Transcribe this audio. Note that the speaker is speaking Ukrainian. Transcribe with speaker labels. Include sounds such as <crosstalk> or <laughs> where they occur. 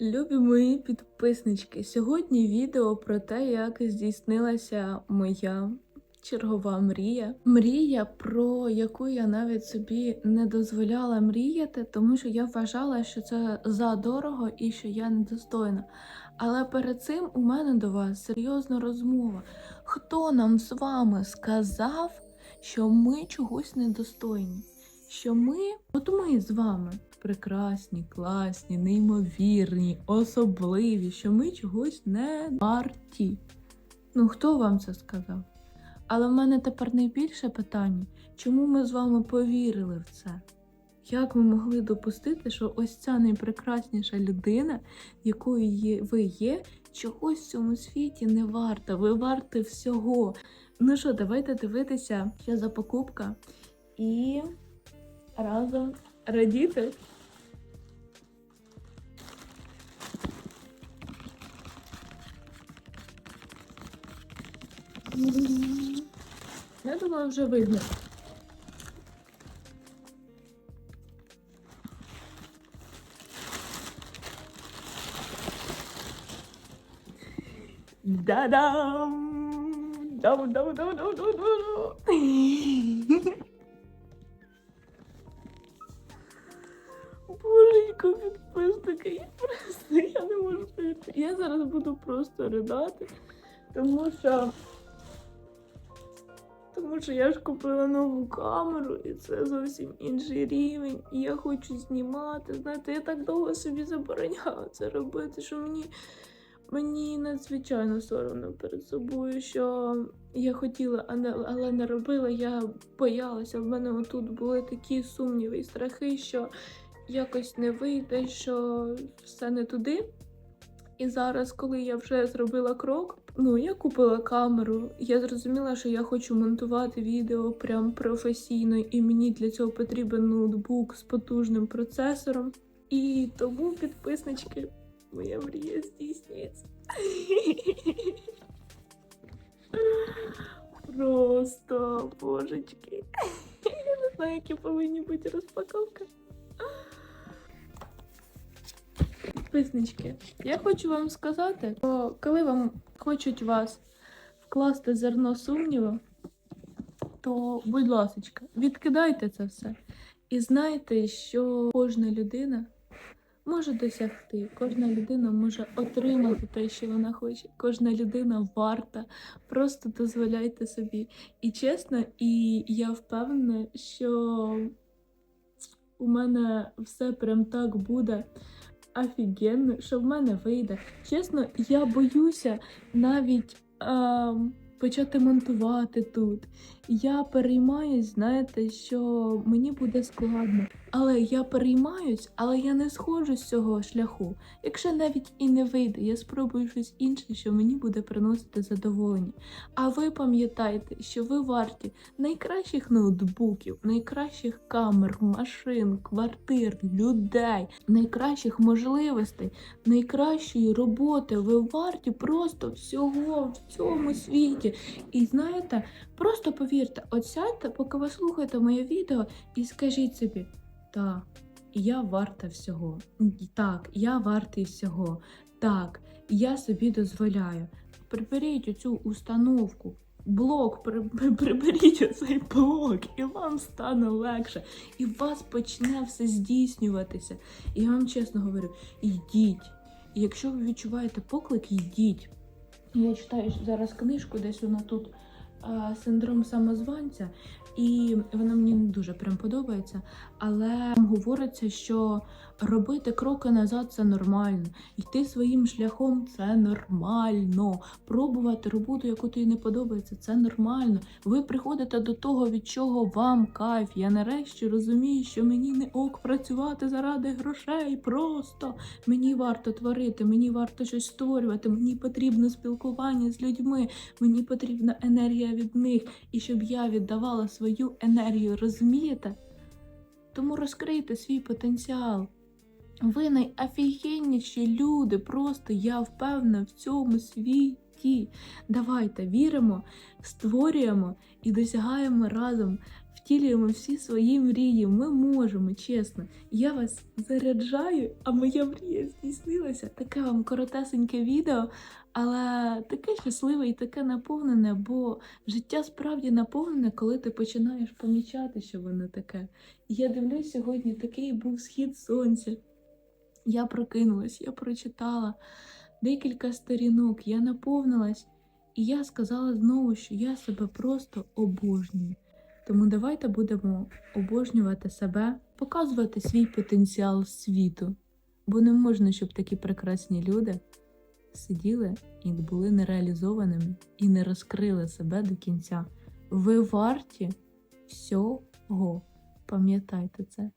Speaker 1: Любі мої підписнички, сьогодні відео про те, як здійснилася моя чергова мрія. Мрія, про яку я навіть собі не дозволяла мріяти, тому що я вважала, що це задорого і що я недостойна. Але перед цим у мене до вас серйозна розмова. Хто нам з вами сказав, що ми чогось недостойні? Що ми, от ми з вами прекрасні, класні, неймовірні, особливі, що ми чогось не варті. Ну, хто вам це сказав? Але в мене тепер найбільше питання, чому ми з вами повірили в це? Як ми могли допустити, що ось ця найпрекрасніша людина, якою є, ви є, чогось в цьому світі не варта, ви варте всього. Ну що, давайте дивитися, що за покупка, і разом радіти. Я думаю, вже видно. Да-дам! Дам-дам-дам-дам-дам-дам! Боженько, підписники, я просто я не можу повірити. Я зараз буду просто ридати, тому що. Тому що я ж купила нову камеру, і це зовсім інший рівень. І я хочу знімати. Знаєте, я так довго собі забороняла це робити, що мені, мені надзвичайно соромно перед собою, що я хотіла, але не робила. Я боялася. В мене отут були такі сумніви і страхи, що якось не вийде, що все не туди. І зараз, коли я вже зробила крок, ну я купила камеру, я зрозуміла, що я хочу монтувати відео прям професійно, і мені для цього потрібен ноутбук з потужним процесором. І тому, підписнички, моя мрія здійснюється. <laughs> Просто божечки. <laughs> Я не знаю, які повинні бути розпаковки. Підписнички, я хочу вам сказати, що коли вам хочуть вас вкласти зерно сумніву, то, будь ласка, відкидайте це все. І знайте, що кожна людина може досягти, кожна людина може отримати те, що вона хоче. Кожна людина варта. Просто дозволяйте собі. І чесно, і я впевнена, що у мене все прям так буде офігенно, що в мене вийде. Чесно, я боюся навіть ем, почати монтувати тут. Я переймаюсь, знаєте, що мені буде складно. Але я переймаюсь, але я не схожу з цього шляху. Якщо навіть і не вийде, я спробую щось інше, що мені буде приносити задоволення. А ви пам'ятайте, що ви варті найкращих ноутбуків, найкращих камер, машин, квартир, людей, найкращих можливостей, найкращої роботи. Ви варті просто всього в цьому світі. І знаєте, просто повірте, от сядьте, поки ви слухаєте моє відео, і скажіть собі, так, я варта всього. Так, я вартий всього. Так, я собі дозволяю. Приберіть оцю установку. Блок, при- при- приберіть оцей блок, і вам стане легше, і у вас почне все здійснюватися. І я вам чесно говорю, йдіть. І якщо ви відчуваєте поклик, йдіть. Я читаю зараз книжку, десь вона тут синдром самозванця, і вона мені не дуже прям подобається. Але говориться, що робити кроки назад це нормально, йти своїм шляхом це нормально. Пробувати роботу, яку тобі не подобається, це нормально. Ви приходите до того, від чого вам кайф. Я нарешті розумію, що мені не ок працювати заради грошей. Просто мені варто творити, мені варто щось створювати, мені потрібно спілкування з людьми, мені потрібна енергія від них, і щоб я віддавала свою енергію, розумієте? Тому розкрийте свій потенціал. Ви найофігенніші люди, просто я впевнена в цьому світі. Давайте віримо, створюємо і досягаємо разом втілюємо всі свої мрії. Ми можемо, чесно. Я вас заряджаю, а моя мрія здійснилася. Таке вам коротесеньке відео, але таке щасливе і таке наповнене, бо життя справді наповнене, коли ти починаєш помічати, що воно таке. І я дивлюсь сьогодні, такий був схід сонця. Я прокинулась, я прочитала декілька сторінок, я наповнилась, і я сказала знову, що я себе просто обожнюю. Тому давайте будемо обожнювати себе, показувати свій потенціал світу. Бо не можна, щоб такі прекрасні люди сиділи і були нереалізованими і не розкрили себе до кінця. Ви варті всього. Пам'ятайте це.